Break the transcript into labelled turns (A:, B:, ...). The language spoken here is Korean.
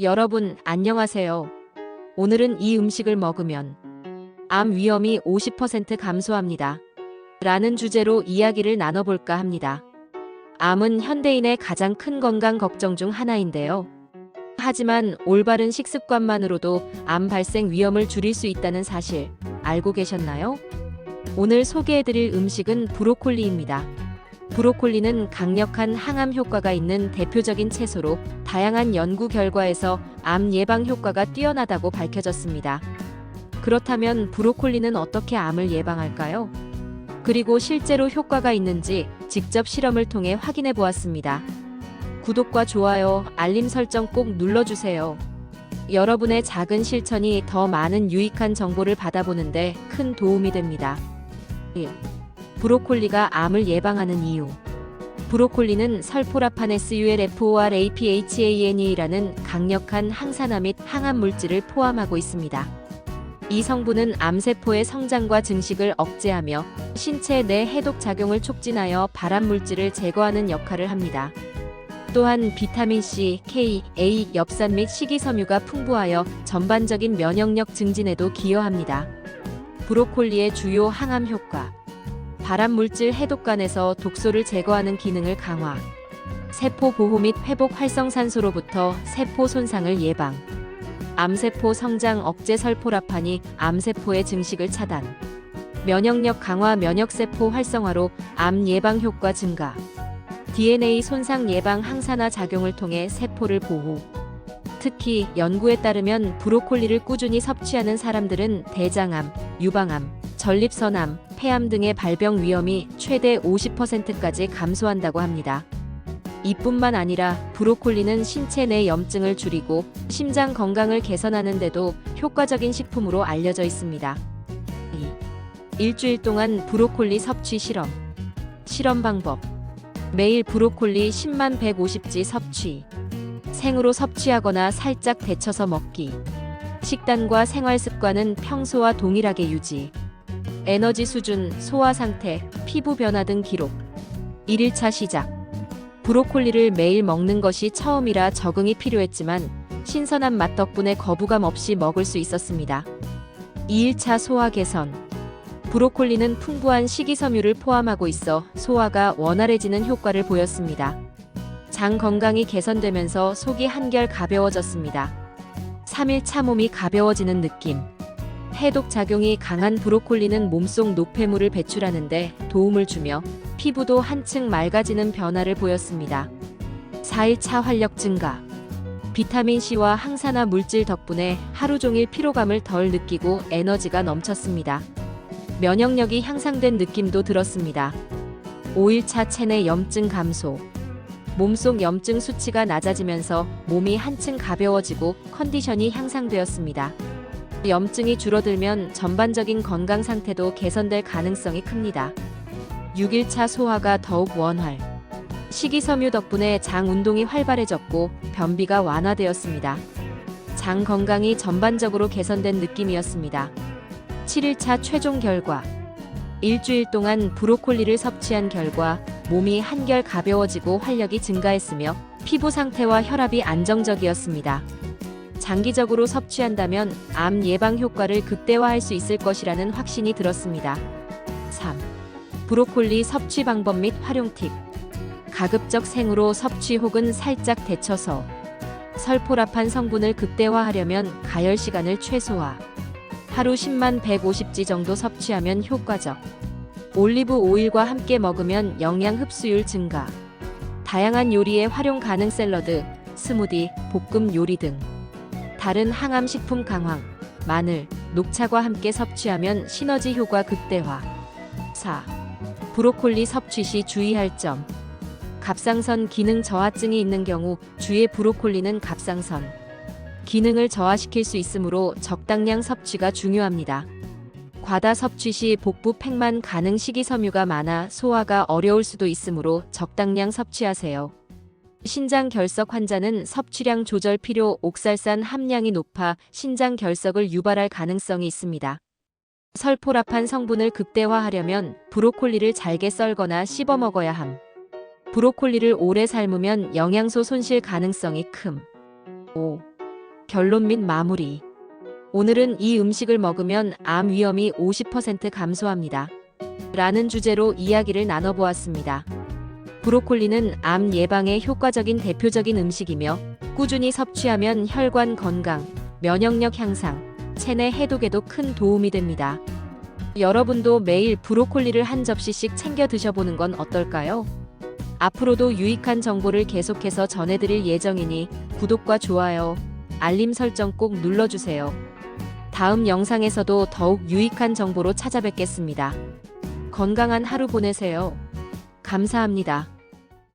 A: 여러분, 안녕하세요. 오늘은 이 음식을 먹으면 암 위험이 50% 감소합니다. 라는 주제로 이야기를 나눠볼까 합니다. 암은 현대인의 가장 큰 건강 걱정 중 하나인데요. 하지만 올바른 식습관만으로도 암 발생 위험을 줄일 수 있다는 사실 알고 계셨나요? 오늘 소개해드릴 음식은 브로콜리입니다. 브로콜리는 강력한 항암 효과가 있는 대표적인 채소로 다양한 연구 결과에서 암 예방 효과가 뛰어나다고 밝혀졌습니다. 그렇다면 브로콜리는 어떻게 암을 예방할까요? 그리고 실제로 효과가 있는지 직접 실험을 통해 확인해 보았습니다. 구독과 좋아요, 알림 설정 꼭 눌러주세요. 여러분의 작은 실천이 더 많은 유익한 정보를 받아보는데 큰 도움이 됩니다. 1. 브로콜리가 암을 예방하는 이유. 브로콜리는 설포라파네스 ULFORAPHANE라는 강력한 항산화 및 항암 물질을 포함하고 있습니다. 이 성분은 암세포의 성장과 증식을 억제하며 신체 내 해독 작용을 촉진하여 발암 물질을 제거하는 역할을 합니다. 또한 비타민 C, K, A, 엽산 및 식이섬유가 풍부하여 전반적인 면역력 증진에도 기여합니다. 브로콜리의 주요 항암 효과. 발암 물질 해독관에서 독소를 제거하는 기능을 강화. 세포 보호 및 회복 활성산소로부터 세포 손상을 예방. 암세포 성장 억제 설포라판이 암세포의 증식을 차단. 면역력 강화 면역세포 활성화로 암 예방 효과 증가. DNA 손상 예방 항산화 작용을 통해 세포를 보호. 특히 연구에 따르면 브로콜리를 꾸준히 섭취하는 사람들은 대장암, 유방암, 전립선암, 폐암 등의 발병 위험이 최대 50%까지 감소한다고 합니다. 이뿐만 아니라 브로콜리는 신체 내 염증을 줄이고 심장 건강을 개선하는 데도 효과적인 식품으로 알려져 있습니다. 2. 일주일 동안 브로콜리 섭취 실험. 실험 방법. 매일 브로콜리 10만 150지 섭취. 생으로 섭취하거나 살짝 데쳐서 먹기. 식단과 생활 습관은 평소와 동일하게 유지. 에너지 수준, 소화 상태, 피부 변화 등 기록. 1일차 시작. 브로콜리를 매일 먹는 것이 처음이라 적응이 필요했지만 신선한 맛 덕분에 거부감 없이 먹을 수 있었습니다. 2일차 소화 개선. 브로콜리는 풍부한 식이섬유를 포함하고 있어 소화가 원활해지는 효과를 보였습니다. 장 건강이 개선되면서 속이 한결 가벼워졌습니다. 3일차 몸이 가벼워지는 느낌. 해독 작용이 강한 브로콜리는 몸속 노폐물을 배출하는데 도움을 주며 피부도 한층 맑아지는 변화를 보였습니다. 4일차 활력 증가. 비타민C와 항산화 물질 덕분에 하루 종일 피로감을 덜 느끼고 에너지가 넘쳤습니다. 면역력이 향상된 느낌도 들었습니다. 5일차 체내 염증 감소. 몸속 염증 수치가 낮아지면서 몸이 한층 가벼워지고 컨디션이 향상되었습니다. 염증이 줄어들면 전반적인 건강 상태도 개선될 가능성이 큽니다. 6일차 소화가 더욱 원활. 식이섬유 덕분에 장 운동이 활발해졌고 변비가 완화되었습니다. 장 건강이 전반적으로 개선된 느낌이었습니다. 7일차 최종 결과. 일주일 동안 브로콜리를 섭취한 결과 몸이 한결 가벼워지고 활력이 증가했으며 피부 상태와 혈압이 안정적이었습니다. 장기적으로 섭취한다면 암 예방 효과를 극대화할 수 있을 것이라는 확신이 들었습니다. 3. 브로콜리 섭취 방법 및 활용 팁. 가급적 생으로 섭취 혹은 살짝 데쳐서 설포라판 성분을 극대화하려면 가열 시간을 최소화. 하루 10만 150지 정도 섭취하면 효과적. 올리브 오일과 함께 먹으면 영양 흡수율 증가. 다양한 요리에 활용 가능 샐러드, 스무디, 볶음 요리 등. 다른 항암 식품 강황, 마늘, 녹차과 함께 섭취하면 시너지 효과 극대화. 4. 브로콜리 섭취 시 주의할 점. 갑상선 기능 저하증이 있는 경우 주의 브로콜리는 갑상선 기능을 저하시킬 수 있으므로 적당량 섭취가 중요합니다. 과다 섭취 시 복부 팽만 가능 식이섬유가 많아 소화가 어려울 수도 있으므로 적당량 섭취하세요. 신장 결석 환자는 섭취량 조절 필요 옥살산 함량이 높아 신장 결석을 유발할 가능성이 있습니다. 설포라판 성분을 극대화하려면 브로콜리를 잘게 썰거나 씹어 먹어야 함. 브로콜리를 오래 삶으면 영양소 손실 가능성이 큼. 5. 결론 및 마무리. 오늘은 이 음식을 먹으면 암 위험이 50% 감소합니다. 라는 주제로 이야기를 나눠보았습니다. 브로콜리는 암 예방에 효과적인 대표적인 음식이며 꾸준히 섭취하면 혈관 건강, 면역력 향상, 체내 해독에도 큰 도움이 됩니다. 여러분도 매일 브로콜리를 한 접시씩 챙겨 드셔보는 건 어떨까요? 앞으로도 유익한 정보를 계속해서 전해드릴 예정이니 구독과 좋아요, 알림 설정 꼭 눌러주세요. 다음 영상에서도 더욱 유익한 정보로 찾아뵙겠습니다. 건강한 하루 보내세요. 감사합니다.